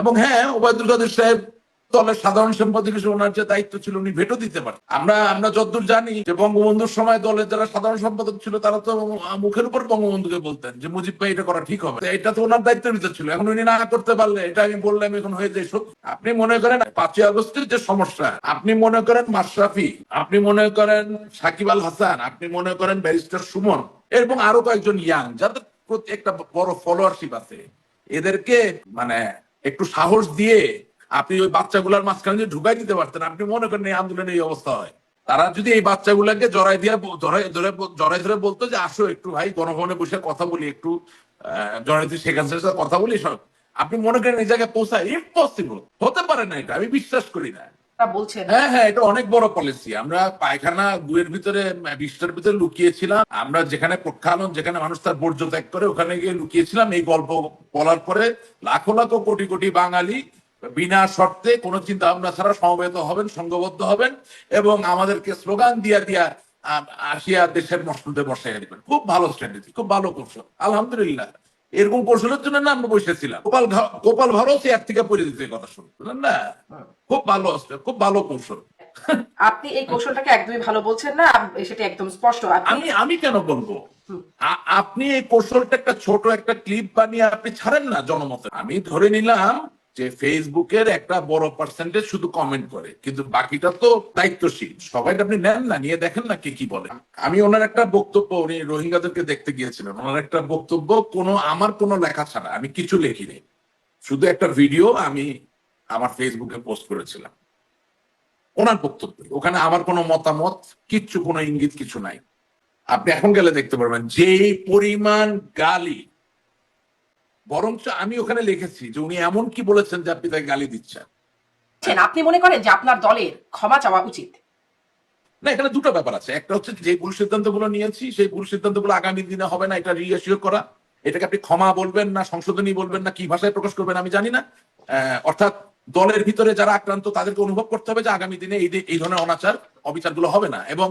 এবং হ্যাঁ ওবায়দুল কাদের সাহেব দলের সাধারণ সম্পাদক হিসেবে ওনার যে দায়িত্ব ছিল, উনি ভেটো দিতে পারেন আমরা আমরা যতদূর জানি যে বঙ্গবন্ধুর সময় দলের যারা সাধারণ সম্পাদক ছিল, তারা তো মুখের উপর বঙ্গবন্ধুকে বলতেন যে, মুজিব ভাই, এটা করা ঠিক হবে এটা তো ওনার দায়িত্বের ভিতর ছিল। এখন উনি না করতে পারলে, এটা আমি বললাম, এখন হয়ে যায় সত্যি। আপনি মনে করেন পাঁচই আগস্টের যে সমস্যা, আপনি মনে করেন মাশরাফি, আপনি মনে করেন সাকিব আল হাসান, আপনি মনে করেন ব্যারিস্টার সুমন এবং আরও কয়েকজন ইয়াং, যাদের প্রতি একটা বড় ফলোয়ারশিপ আছে, এদেরকে মানে একটু সাহস দিয়ে আপনি ওই বাচ্চাগুলার মাঝখানে যদি ঢুকাই দিতে পারতেন, আপনি মনে করেন এই আন্দোলনে এই অবস্থা হয়। তারা যদি এই বাচ্চাগুলাকে জড়াই দিয়ে জড়াই ধরে জড়াই ধরে বলতো যে, আসো একটু ভাই, গণভবনে বসে কথা বলি, একটু জড়াই শেখ হাসিনার সাথে কথা বলি, সব। আপনি মনে করেন এই জায়গায় পৌঁছায় ইম্পসিবল হতে পারে না এটা, আমি বিশ্বাস করি না। বলছেন। হ্যাঁ হ্যাঁ এটা অনেক বড় পলিসি আমরা পায়খানা দুয়ের ভিতরে বিশটার ভিতরে লুকিয়েছিলাম। আমরা যেখানে প্রক্ষালন যেখানে মানুষ তার বর্জ্য ত্যাগ করে ওখানে গিয়ে লুকিয়েছিলাম। এই গল্প বলার পরে লাখো লাখো কোটি কোটি বাঙালি বিনা শর্তে কোনো চিন্তা ভাবনা ছাড়া সমবেত হবেন সংঘবদ্ধ হবেন এবং আমাদেরকে স্লোগান দিয়া দিয়া আসিয়া দেশের মসনদে বসাইয়া দিবেন। খুব ভালো স্ট্র্যাটেজি খুব ভালো কৌশল। আলহামদুলিল্লাহ। এরকম কৌশলের জন্য না আমরা বসেছিলাম। গোপাল গোপাল ভারত এর থেকে পড়ে দিতে কথা না? খুব ভালো খুব ভালো কৌশল। আপনি এই কৌশলটাকে একদমই ভালো বলছেন না সেটা একদম স্পষ্ট। আমি আমি কেন বলব? আপনি এই কৌশলটা একটা ছোট একটা ক্লিপ বানিয়ে আপনি ছাড়েন না জনমতে। আমি ধরে নিলাম যে ফেসবুকের একটা বড় পার্সেন্টেজ শুধু কমেন্ট করে কিন্তু বাকিটা তো দায়িত্বশীল। সবাই আপনি নেন না নিয়ে দেখেন না কে কি বলে। আমি ওনার একটা বক্তব্য উনি রোহিঙ্গাদেরকে দেখতে গিয়েছিলেন ওনার একটা বক্তব্য কোনো আমার কোনো লেখা ছাড়া আমি কিছু লিখিনি শুধু একটা ভিডিও আমি আমার ফেসবুকে পোস্ট করেছিলাম। ওনার বক্তব্য ওখানে আমার কোনো মতামত কিচ্ছু কোনো ইঙ্গিত কিছু নাই। আপনি এখন গেলে দেখতে পারবেন যে পরিমাণ গালি বরঞ্চ আমি ওখানে লিখেছি যে উনি এমন কি বলেছেন যে আপনি তাকে গালি দিচ্ছেন। আপনি মনে করেন যে আপনার দলের ক্ষমা চাওয়া উচিত? না এখানে দুটো ব্যাপার আছে। একটা হচ্ছে যে ভুল সিদ্ধান্তগুলো নিয়েছি সেই ভুল সিদ্ধান্তগুলো আগামী দিনে হবে না এটা রিএসিওর করা। এটাকে আপনি ক্ষমা বলবেন না সংশোধনী বলবেন না কি ভাষায় প্রকাশ করবেন আমি জানি না। অর্থাৎ দলের ভিতরে যারা আক্রান্ত তাদেরকে অনুভব করতে হবে যে আগামী দিনে এই এই ধরনের অনাচার অবিচারগুলো হবে না। এবং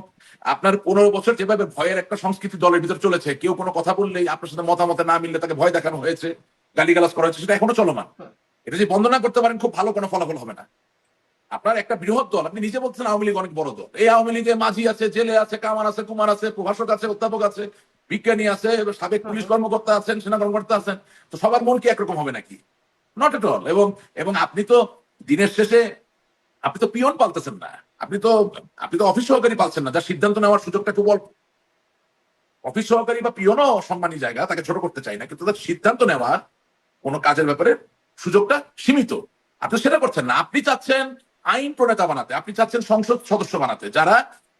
আপনার পনেরো বছর যেভাবে ভয়ের একটা সংস্কৃতি দলের ভিতরে চলেছে কেউ কোনো কথা বললেই আপনার সাথে মতামতে না মিললে তাকে ভয় দেখানো হয়েছে গালিগালাজ করা হয়েছে সেটা এখনও চলমান। এটা যদি বন্ধ না করতে পারেন খুব ভালো কোনো ফলাফল হবে না। আপনার একটা বৃহৎ দল আপনি নিজে বলছেন আওয়ামী লীগ অনেক বড় দল। এই আওয়ামী লীগে মাঝি আছে জেলে আছে কামার আছে কুমার আছে প্রভাষক আছে অধ্যাপক আছে বিজ্ঞানী আছে সাবেক পুলিশ কর্মকর্তা আছেন সেনা কর্মকর্তা আছেন। তো সবার মন কি একরকম হবে নাকি? নট এট অল এবং এবং আপনি তো দিনের শেষে, আপনি তো পিয়ন পালতেছেন না। আপনি তো আপনি তো অফিস সহকারী পাচ্ছেন না। যার সিদ্ধান্ত নেওয়ার সুযোগটা খুব অল্প অফিস সহকারী বা পিয়নও সম্মানী জায়গা, তাকে ছোট করতে চাই না, কিন্তু তার সিদ্ধান্ত নেওয়ার কোনো কাজের ব্যাপারে সুযোগটা সীমিত। আপনি সেটা করছেন না। আপনি চাচ্ছেন আইন প্রণেতা বানাতে। আপনি চাচ্ছেন সংসদ সদস্য বানাতে। যারা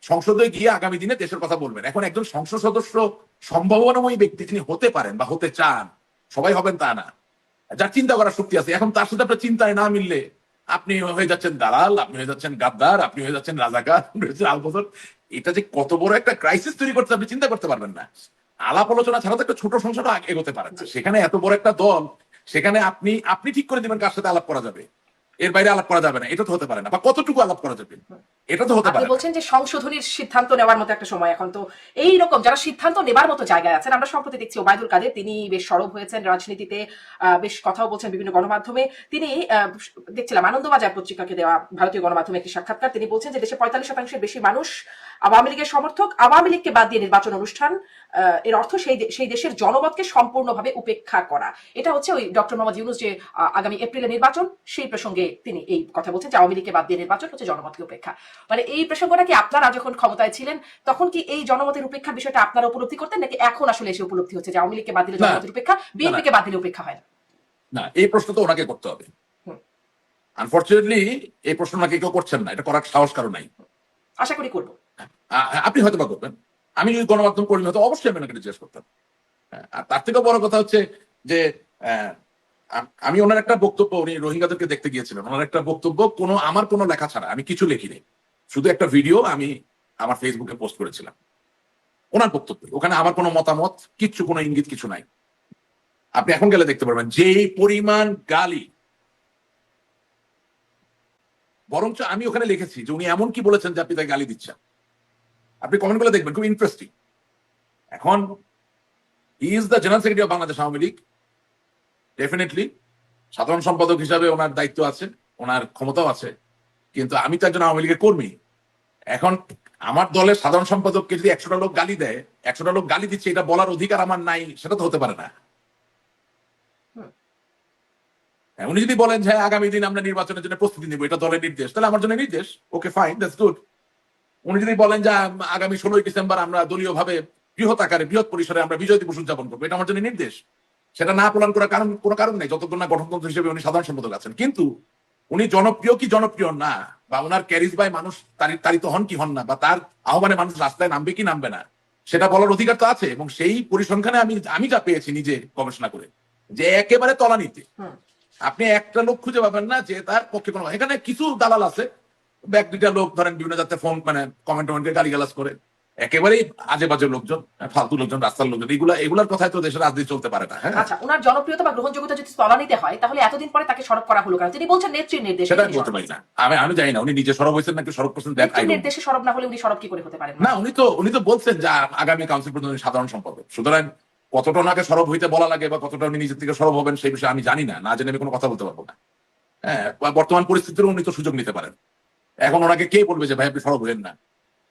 সংসদে গিয়ে আগামী দিনে দেশের কথা বলবেন। এখন একজন সংসদ সদস্য সম্ভাবনাময়ী ব্যক্তি যিনি হতে পারেন বা হতে চান, সবাই হবেন তা না। যার চিন্তা করার শক্তি আছে। এখন তার সাথে আপনার চিন্তায় না মিললে আপনি হয়ে যাচ্ছেন দালাল, আপনি হয়ে যাচ্ছেন গাদ্দার, আপনি হয়ে যাচ্ছেন রাজাকার, আপনি আলবদর। এটা যে কত বড় একটা ক্রাইসিস তৈরি করতে আপনি চিন্তা করতে পারবেন না। আলাপ আলোচনা ছাড়া তো একটা ছোট সংসারও এগোতে পারেন সেখানে এত বড় একটা দল, সেখানে আপনি আপনি ঠিক করে দিবেন কার সাথে আলাপ করা যাবে। এর বাইরে আলাপ করা যাবে না এটা তো হতে পারে না বা কতটুকু আলাপ করা যাবে এটা তো হতে পারে বলছেন যে সংশোধনীর সিদ্ধান্ত নেওয়ার মতো একটা সময় এখন তো এই রকম যারা সিদ্ধান্ত নেবার মতো জায়গায় আছেন আমরা সম্প্রতি দেখছি ওবায়দুল কাদের তিনি বেশ সরব হয়েছেন রাজনীতিতে বেশ কথাও বলছেন বিভিন্ন গণমাধ্যমে তিনি দেখছিলাম আনন্দবাজার পত্রিকাকে দেওয়া ভারতীয় গণমাধ্যমে একটি সাক্ষাৎকার তিনি বলছেন যে দেশে পঁয়তাল্লিশ শতাংশের বেশি মানুষ আওয়ামী লীগের সমর্থক আওয়ামী লীগকে বাদ দিয়ে নির্বাচন অনুষ্ঠান আহ, এর অর্থ সেই সেই দেশের জনমতকে সম্পূর্ণভাবে উপেক্ষা করা। এটা হচ্ছে ওই ডক্টর মোহাম্মদ ইউনুস যে আগামী এপ্রিলে নির্বাচন সেই প্রসঙ্গে তিনি এই কথা বলছেন যে আওয়ামী লীগকে বাদ দিয়ে নির্বাচন হচ্ছে জনমতকে উপেক্ষা। মানে এই প্রসঙ্গটা কি আপনারা যখন ক্ষমতায় ছিলেন তখন কি এই জনমতের উপেক্ষার বিষয়টা আপনারা উপলব্ধি করতেন নাকি এখন আসলে এসে উপলব্ধি হচ্ছে যে আওয়ামী লীগকে বাদ দিলে জনমতের উপেক্ষা বিএনপি কে বাদ দিলে উপেক্ষা হয় না? এই প্রশ্ন তো ওনাকে করতে হবে। আনফর্চুনেটলি এই প্রশ্ন ওনাকে কেউ করছেন না এটা করার সাহস কারও নাই। আশা করি করব। আপনি হয়তো বা করবেন। আমি যদি গণমাধ্যম কর্মী হতো অবশ্যই আমি ওনাকে জিজ্ঞেস করতাম। হ্যাঁ, আর তার থেকেও বড় কথা হচ্ছে যে আমি ওনার একটা বক্তব্য, উনি রোহিঙ্গাদেরকে দেখতে গিয়েছিলেন, ওনার একটা বক্তব্য, কোনো, আমার কোনো লেখা ছাড়া, আমি কিছু লিখিনি। শুধু একটা ভিডিও আমি আমার ফেসবুকে পোস্ট করেছিলাম। ওনার বক্তব্য, ওখানে আমার কোনো মতামত, কিচ্ছু কোনো ইঙ্গিত, কিছু নাই। আপনি এখন গেলে দেখতে পারবেন যে পরিমাণ গালি, বরঞ্চ আমি ওখানে লিখেছি যে উনি এমন কি বলেছেন যে আপনি তাকে গালি দিচ্ছেন। আপনি কমেন্টগুলো দেখবেন, খুব ইন্টারেস্টিং এখন is the general secretary of Bangladesh Awami League definitely সাধারণ সম্পাদক হিসাবে ওনার দায়িত্ব আছে ওনার ক্ষমতাও আছে কিন্তু আমি তো একজন আওয়ামী লীগের কর্মী। এখন আমার দলের সাধারণ সম্পাদককে যদি একশোটা লোক গালি দেয় একশোটা লোক গালি দিচ্ছে এটা বলার অধিকার আমার নাই সেটা তো হতে পারে না। হ্যাঁ, উনি যদি বলেন যে হ্যাঁ, আগামী দিন আমরা নির্বাচনের জন্য প্রস্তুতি নিব এটা দলের নির্দেশ তাহলে আমার জন্য নির্দেশ। ওকে ফাইন দ্যাটস গুড উনি যদি বলেন যে আগামী ষোলোই ডিসেম্বর আমরা দলীয় ভাবে বৃহৎ আকারে বৃহৎ পরিসরে আমরা বিজয় দিবস উদযাপন করব এটা আমার জন্য নির্দেশ। সেটা না প্রদান করার কারণ কোনো কারণ নেই। যতক্ষণ না গঠনতন্ত্র হিসেবে উনি সাধারণ সম্পাদক আছেন। কিন্তু উনি জনপ্রিয় কি জনপ্রিয় না বা ওনার ক্যারিজ বাই মানুষ তারি- তাড়িত হন কি হন না বা তার আহ্বানে মানুষ রাস্তায় নামবে কি নামবে না সেটা বলার অধিকার তো আছে। এবং সেই পরিসংখ্যানে আমি আমি যা পেয়েছি নিজে গবেষণা করে যে একেবারে তলানিতে। হুম। আপনি একটা লোক খুঁজে পাবেন না যে তার পক্ষে কোনো এখানে কিছু দালাল আছে। এক দুইটা লোক ধরেন বিভিন্ন জাতের ফোন মানে কমেন্ট টমেন্টে গালিগালাজ করে। একেবারেই আজে বাজে লোকজন ফালতু লোকজন রাস্তার লোকজন এগুলা এগুলার কথায় তো দেশের রাজনীতি চলতে পারে না হ্যাঁ। আচ্ছা ওনার জনপ্রিয়তা বা গ্রহণযোগ্যতা যদি তলানিতে হয় তাহলে এতদিন পরে তাকে সরব করা হলো কেন? তিনি বলছেন নেত্রীর নির্দেশে সেটা বলতে পারি না। আমি আমি জানি না উনি নিজে সরব হয়েছেন নাকি সরব করছেন দ্যাট আই নির্দেশে সরব না হলে উনি সরব কি করে হতে পারেন? না উনি তো উনি তো বলছেন যে আগামী কাউন্সিল পর্যন্ত সাধারণ সম্পাদক। সুতরাং কতটা ওনাকে সরব হইতে বলা লাগে বা কতটা উনি নিজের থেকে সরব হবেন সেই বিষয়ে আমি জানি না না জেনে আমি কোনো কথা বলতে পারব না। হ্যাঁ বর্তমান পরিস্থিতির উনি তো সুযোগ নিতে পারেন। এখন ওনাকে কে বলবে যে ভাই আপনি সরব হইেন না?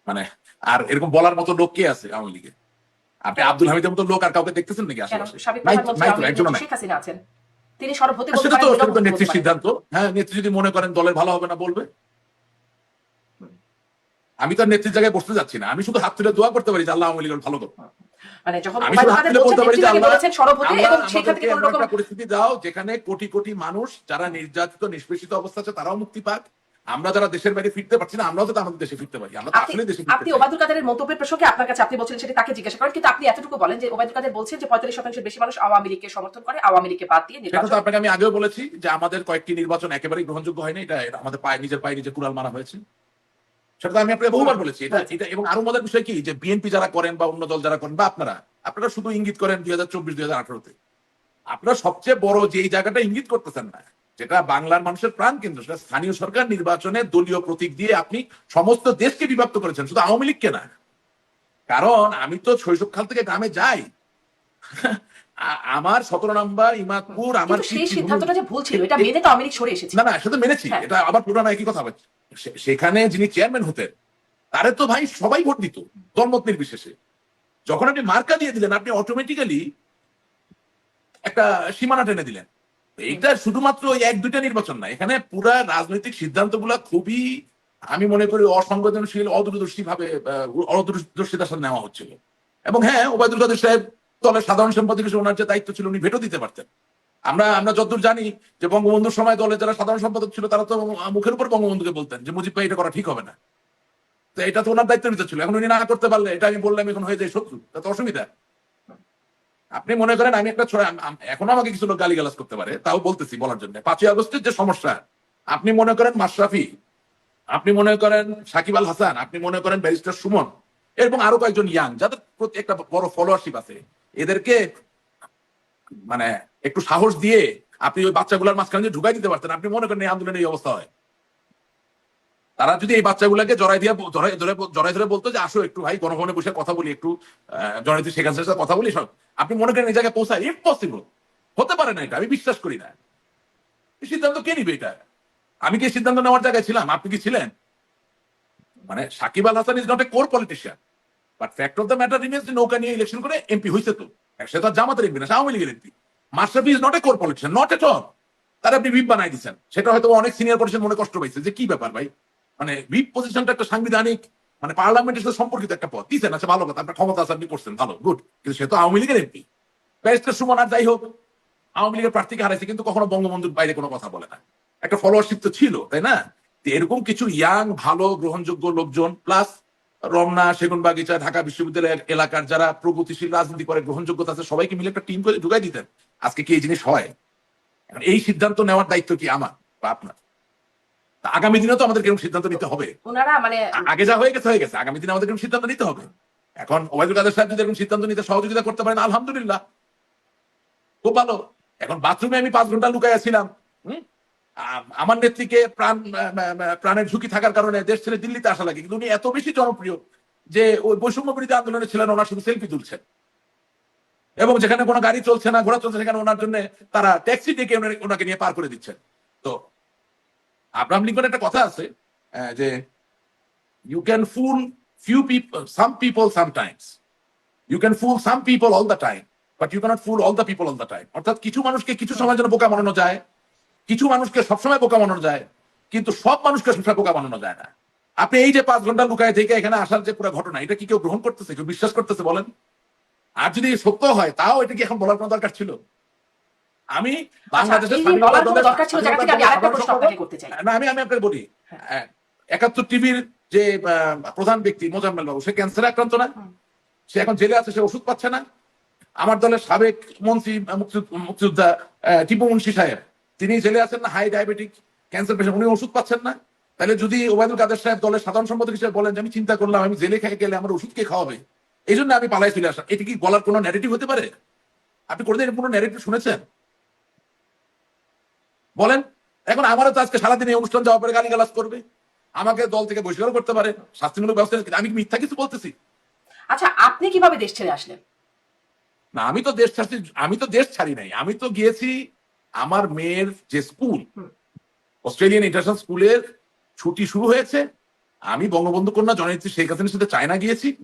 মানে আর এরকম বলার মতো লোক কে আছে আওয়ামী লীগে? আপনি আব্দুল হামিদের মতো লোক আর কাউকে দেখতেছেন নাকি আশেপাশে? নাই তো- শেখ হাসিনা আছেন। তিনি সরব হতে সেটা তো সেটা তো নেত্রীর সিদ্ধান্ত। হ্যাঁ নেত্রী যদি মনে করেন দলের ভালো হবে না বলবে। আমি তো নেত্রীর জায়গায় বসতে যাচ্ছি না। আমি শুধু হাত তুলে দোয়া করতে পারি যে আল্লাহ আওয়ামী লীগের ভালো করুন মানে যখন পরিস্থিতি দাও যেখানে কোটি কোটি মানুষ যারা নির্যাতিত নিষ্পেষিত অবস্থা আছে তারাও মুক্তি পাক। আমরা যারা দেশের বাইরে ফিরতে পারছি না আমরাও যাতে আমাদের দেশে ফিরতে পারি। আমরা আপনি আসলে দেশে আপনি ওবায়দুল কাদেরের মন্তব্যের প্রসঙ্গে আপনার কাছে আপনি বলছিলেন সেটা তাকে জিজ্ঞাসা করেন কিন্তু আপনি এতটুকু বলেন যে ওবায়দুল কাদের বলছেন যে পঁয়তাল্লিশ শতাংশের বেশি মানুষ আওয়ামী লীগকে সমর্থন করে আওয়ামী লীগকে বাদ দিয়ে সেটা তো আপনাকে আমি আগেও বলেছি যে আমাদের কয়েকটি নির্বাচন একেবারেই গ্রহণযোগ্য হয়নি এটা এটা আমাদের পায়ে নিজের পায়ে নিজে কুড়াল মারা হয়েছে। সেটা তো আমি আপনাকে বহুবার বলেছি। এটা এটা এবং আরও মজার বিষয় কি যে বিএনপি যারা করেন বা অন্য দল যারা করেন বা আপনারা আপনারা শুধু ইঙ্গিত করেন দুই হাজার চব্বিশ দুই হাজার আঠারোতে। আপনারা সবচেয়ে বড় যে এই জায়গাটা ইঙ্গিত করতেছেন না যেটা বাংলার মানুষের প্রাণ কেন্দ্র সেটা স্থানীয় সরকার নির্বাচনে দলীয় প্রতীক দিয়ে আপনি সমস্ত দেশকে বিভক্ত করেছেন শুধু আওয়ামী লীগকে না। কারণ আমি তো শৈশবকাল থেকে গ্রামে যাই। আমার সতেরো নম্বর ইমাদপুর আমার সেই পিতৃভূমি- সিদ্ধান্তটা যে ভুল ছিল এটা মেনে তো আওয়ামী লীগ সরে এসেছে। না না সেটা মেনেছি। হ্যাঁ। এটা আবার পুরানো একই কথা হবে সেখানে যিনি চেয়ারম্যান হতেন তারে তো ভাই সবাই ভোট দিত দলমত নির্বিশেষে। যখন আপনি মার্কা দিয়ে দিলেন আপনি অটোমেটিক্যালি একটা সীমানা টেনে দিলেন। এইটা শুধুমাত্র ওই এক দুইটা নির্বাচন না, এখানে পুরা রাজনৈতিক সিদ্ধান্তগুলো খুবই, আমি মনে করি, অসংবেদনশীল অদূরদর্শী ভাবে অদূরদর্শিতার সাথে নেওয়া হচ্ছিল। এবং হ্যাঁ ওবায়দুল কাদের সাহেব দলের সাধারণ সম্পাদক হিসেবে ওনার যে দায়িত্ব ছিল, উনি ভেটো দিতে পারতেন। আমরা আমরা যতদূর জানি যে বঙ্গবন্ধুর সময় দলের যারা সাধারণ সম্পাদক ছিল, তারা তো মুখের উপর বঙ্গবন্ধুকে বলতেন যে, মুজিব ভাই, এটা করা ঠিক হবে না। তো এটা তো ওনার দায়িত্বের ভিতর ছিল। এখন উনি না করতে পারলে, এটা আমি বললাম, এখন হয়ে যায় শত্রু। তাতে অসুবিধা। আপনি মনে করেন আমি একটা ছোড়া এখনও আমাকে কিছু লোক গালিগালাজ করতে পারে, তাও বলতেছি বলার জন্য। পাঁচই আগস্টের যে সমস্যা, আপনি মনে করেন মাশরাফি, আপনি মনে করেন সাকিব আল হাসান, আপনি মনে করেন ব্যারিস্টার সুমন এবং আরও কয়েকজন ইয়াং, যাদের প্রতি একটা বড় ফলোয়ারশিপ আছে, এদেরকে মানে একটু সাহস দিয়ে আপনি ওই বাচ্চাগুলোর মাঝখানে ঢুকাই দিতে পারতেন। আপনি মনে করেন এই আন্দোলনের এই অবস্থা হয়? তারা যদি এই বাচ্চাগুলোকে জড়াই দিয়ে জড়াই ধরে জড়াই ধরে বলতো যে আসো একটু ভাই গণভবনে বসে কথা বলি একটু আহ, জননেত্রী শেখ হাসিনার সাথে কথা বলি সব। আপনি মনে করেন এই জায়গায় পৌঁছায়? ইম্পসিবল হতে পারে না এটা আমি বিশ্বাস করি না। সিদ্ধান্ত কে নিবে এটা? আমি কি সিদ্ধান্ত নেওয়ার জায়গায় ছিলাম? আপনি কি ছিলেন? মানে Shakib Al Hasan is not a core politician but fact of the matter remains নৌকা নিয়ে ইলেকশন করে এমপি হয়েছে তো। সে তো জামাতের এমপি না আওয়ামী লীগের MP মাস্টারপি is not a core politician not at all তার আপনি বিপ বানাই দিচ্ছেন সেটা হয়তো অনেক সিনিয়র পলিটিশিয়ান মনে কষ্ট পাইছে। যে কি ব্যাপার ভাই? মানে বিপ পজিশনটা একটা সাংবিধানিক মানে পার্লামেন্টের সাথে সম্পর্কিত একটা পদ। দিচ্ছেন আচ্ছা ভালো কথা, আপনার ক্ষমতা আছে, আপনি করছেন, ভালো গুড কিন্তু সে তো আওয়ামী লীগের এমপি ব্যারিস্টার সুমন আর যাই হোক, আওয়ামী লীগের প্রার্থীকে হারাইছে, কিন্তু কখনো বঙ্গবন্ধুর বাইরে কোনো কথা বলে না। একটা ফলোয়ারশিপ তো ছিল, তাই না? এরকম কিছু ইয়াং ভালো, গ্রহণযোগ্য লোকজন প্লাস রমনা সেগুন বাগিচা ঢাকা বিশ্ববিদ্যালয়ের এলাকার যারা প্রগতিশীল রাজনীতি করে, গ্রহণযোগ্যতা আছে, সবাইকে মিলে একটা টিম করে ঢুকাই দিতেন। আজকে কি এই জিনিস হয়? এই সিদ্ধান্ত নেওয়ার দায়িত্ব কি আমার বা আপনার? আগামী দিনে তো আমাদের এরকম সিদ্ধান্ত নিতে হবে। ওনারা মানে আগে যা হয়ে গেছে হয়ে গেছে। আগামী দিনে আমাদের এরকম সিদ্ধান্ত নিতে হবে। এখন ওবায়দুল কাদের সাহেব যদি এরকম সিদ্ধান্ত নিতে সহযোগিতা করতে পারেন আলহামদুলিল্লাহ। খুব ভালো। এখন বাথরুমে আমি পাঁচ ঘণ্টা লুকাইয়া ছিলাম আমার নেত্রীকে প্রাণ প্রাণের ঝুঁকি থাকার কারণে দেশ ছেড়ে দিল্লিতে আসা লাগে। কিন্তু উনি এত বেশি জনপ্রিয় যে ওই বৈষম্য বিরোধী আন্দোলনে ছিলেন ওনার শুধু সেলফি তুলছেন। এবং যেখানে কোনো গাড়ি চলছে না ঘোড়া চলছে সেখানে ওনার জন্য তারা ট্যাক্সি ডেকে ওনাকে নিয়ে পার করে দিচ্ছেন। তো আব্রাহাম লিঙ্কন একটা কথা আছে যে you can fool few people some people sometimes you can fool some people all the time but you can't fool all the people all the time অর্থাৎ কিছু মানুষকে কিছু সময় যেন বোকা বানানো যায়, কিছু মানুষকে সবসময় বোকা বানানো যায়, কিন্তু সব মানুষকে সবসময় বোকা বানানো যায় না। আপনি এই যে পাঁচ ঘণ্টা লুকায় থেকে এখানে আসার যে পুরো ঘটনা, এটা কি কেউ গ্রহণ করতেছে, কেউ বিশ্বাস করতেছে বলেন? আর যদি সত্য হয়, তাও এটা কি এখন বলার কোনো দরকার ছিল? আমি বাংলাদেশের দরকার ছিল জায়গা থেকে আমি আরেকটা প্রশ্ন আপনাকে করতে চাই। না আমি আমি আপনাকে বলি একাত্তর টিভির যে প্রধান ব্যক্তি মোজাম্মেল বাবু সে ক্যান্সারে আক্রান্ত না। সে এখন জেলে আছে সে ওষুধ পাচ্ছে না। আমার দলের সাবেক মন্ত্রী মুক্তিযোদ্ধা টিপু মুন্সি সাহেব তিনি জেলে আছেন না হাই ডায়াবেটিক ক্যান্সার পেশেন্ট উনি ওষুধ পাচ্ছেন না। তাহলে যদি ওবায়দুল কাদের সাহেব দলের সাধারণ সম্পাদক হিসেবে বলেন যে আমি চিন্তা করলাম আমি জেলে খেয়ে গেলে আমার ওষুধ কে খাওয়াবে। এই জন্য আমি পালাই চলে আসলাম। এটি কি বলার কোনো ন্যারেটিভ হতে পারে? আপনি কোনোদিন কোনো ন্যারেটিভ শুনেছেন? বলেন এখন আমারও তো আজকে সারাদিন এই অনুষ্ঠান যাওয়ার পরে গালিগালাজ করবে। আমাকে দল থেকে বহিষ্কার করতে পারে শাস্তিমূলক ব্যবস্থা নিতে- আমি কি মিথ্যা কিছু বলতেছি? আচ্ছা আপনি কীভাবে দেশ ছেড়ে আসলেন? না আমি তো দেশ ছাড়ছি আমি তো দেশ ছাড়ি নাই। আমি তো গিয়েছি আমার মেয়ের যে স্কুল অস্ট্রেলিয়ান ইন্টারন্যাশনাল স্কুলের ছুটি শুরু হয়েছে। আমি বঙ্গবন্ধু কন্যা জননেত্রী শেখ হাসিনার সাথে চায়না গিয়েছি।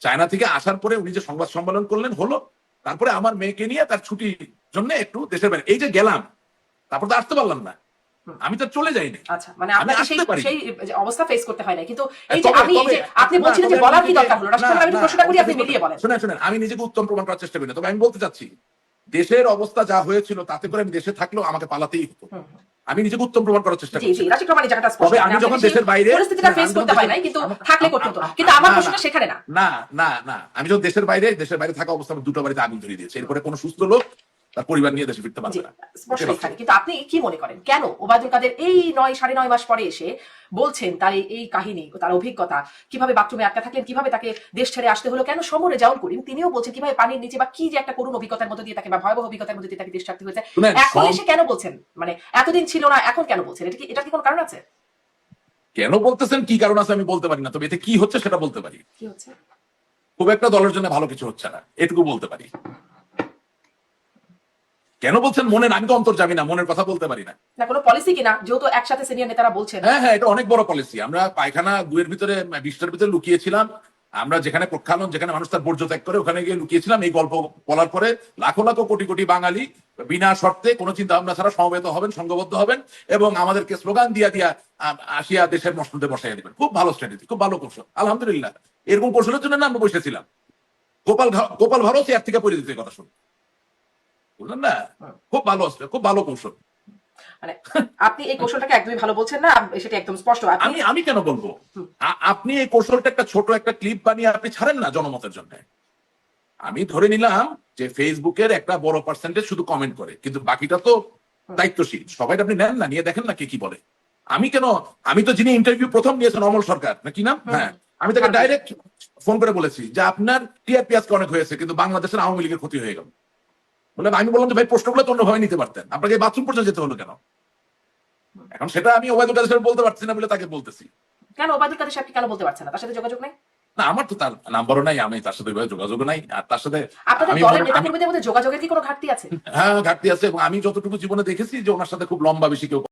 চায়না থেকে আসার পরে উনি যে সংবাদ সম্মেলন করলেন হলো তারপরে আমার মেয়েকে নিয়ে তার ছুটির জন্য একটু দেশের বাইরে। এই যে গেলাম তারপর তো আসতে পারলাম না। আমি তো চলে যাইনি। আচ্ছা মানে আপনাকে সেই সেই অবস্থা ফেস করতে হয় না কিন্তু এই যে আমি এই যে আপনি বলছিলেন যে বলার কি দরকার হলো? রাষ্ট্রপতি আমি প্রশ্নটা করি আপনি মিলিয়ে বলেন। শুনেন শুনেন আমি নিজেকে উত্তম প্রমাণ করার চেষ্টা করি না তবে আমি বলতে চাচ্ছি দেশের অবস্থা যা হয়েছিল তাতে করে আমি দেশে থাকলেও আমাকে পালাতেই হতো। আমি নিজেকে উত্তম প্রমাণ করার চেষ্টা করছি। তবে আমি মানে যখন দেশের বাইরে পরিস্থিতিটা না, ফেস করতে হয় দেশের- কিন্তু থাকলে করতে হতো কিন্তু আমার না, না, প্রশ্নটা সেখানে না। না না না। আমি যখন দেশের বাইরে দেশের বাইরে থাকা অবস্থা দুটো বাড়িতে আগুন ধরিয়ে দিয়েছে। এরপরে কোনো সুস্থ লোক তার পরিবার নিয়ে দেশে ফিরতে পারবে না। কিন্তু আপনি কি মনে করেন? কেন? ওবায়দুল কাদের এই নয় সাড়ে নয় মাস পরে এসে বলছেন তার এই- কাহিনী তার অভিজ্ঞতা কীভাবে বাথরুমে আটকা থাকলেন কীভাবে তাকে দেশ ছেড়ে আসতে হলো কেন সমরে জাউল করিম? তিনিও বলছেন কীভাবে পানির নিচে বা কি যে একটা করুণ অভিজ্ঞতার মধ্যে দিয়ে তাকে বা ভয়াবহ অভিজ্ঞতার মধ্যে দিয়ে তাকে দেশ ছাড়তে হয়েছে। এখন এসে কেন বলছেন? মানে এতদিন ছিল না এখন কেন বলছেন? এটা কি এটা কি কোনো কারণ আছে? কেন বলতেছেন? কি কারণ আছে আমি বলতে পারি না তবে এতে কি হচ্ছে সেটা বলতে পারি। কি হচ্ছে? খুব একটা দলের জন্য ভালো কিছু হচ্ছে না এটুকু বলতে পারি। কেন বলছেন মনের আমি তো অন্তর যাবি না মনের কথা বলতে পারি না। না কোনো পলিসি কিনা? যেহেতু একসাথে সিনিয়র নেতারা বলছেন। হ্যাঁ হ্যাঁ এটা অনেক বড় পলিসি আমরা পায়খানা দুয়ের ভিতরে বিশটার ভিতরে লুকিয়েছিলাম। আমরা যেখানে প্রক্ষালন যেখানে মানুষ তার বর্জ্য ত্যাগ করে ওখানে গিয়ে লুকিয়েছিলাম। এই গল্প বলার পরে লাখো লাখো কোটি কোটি বাঙালি বিনা শর্তে কোনো চিন্তা ভাবনা ছাড়া সমবেত হবেন সংঘবদ্ধ হবেন এবং আমাদেরকে স্লোগান দিয়া দিয়া আসিয়া দেশের মসনদে বসাইয়া দিবেন। খুব ভালো স্ট্র্যাটেজি খুব ভালো কৌশল। আলহামদুলিল্লাহ। এরকম কৌশলের জন্য না আমরা বসেছিলাম। গোপাল গোপাল ভারত এর থেকে পরিচিত কথা শুন বুঝলেন না? খুব ভালো আসলে খুব ভালো কৌশল। মানে আপনি এই কৌশলটাকে একদমই ভালো বলছেন না সেটা একদম স্পষ্ট। আমি আমি কেন বলব? আপনি এই কৌশলটা একটা ছোট একটা ক্লিপ বানিয়ে আপনি ছাড়েন না জনমতের জন্য। আমি ধরে নিলাম যে ফেসবুকের একটা বড় পার্সেন্টেজ শুধু কমেন্ট করে কিন্তু বাকিটা তো দায়িত্বশীল। সবাই আপনি নেন না নিয়ে দেখেন না কে কি বলে। আমি কেন আমি তো যিনি ইন্টারভিউ প্রথম নিয়েছেন অমল সরকার না কি নাম? হ্যাঁ। আমি তাকে ডাইরেক্ট ফোন করে বলেছি যে আপনার টিআরপি আজকে অনেক হয়েছে কিন্তু বাংলাদেশের আওয়ামী লীগের ক্ষতি হয়ে গেল। বলে আমি বললাম যে ভাই প্রশ্নগুলো তো অন্যভাবে নিতে পারতেন। আপনাকে বাথরুম পর্যন্ত যেতে হলো কেন? এখন সেটা আমি ওবায়দুল কাদের সাহেব বলতে পারছি না বলে তাকে বলতেছি। কেন ওবায়দুল কাদের সাহেব কেন বলতে পারছেন না? তার সাথে যোগাযোগ নেই? না আমার তো তার নাম্বারও নাই আমি তার সাথে যোগাযোগ নাই আর তার সাথে মনে- যোগাযোগের কি কোনো ঘাটতি আছে? হ্যাঁ ঘাটতি আছে এবং আমি যতটুকু জীবনে দেখেছি যে ওনার সাথে খুব লম্বা বেশি কেউ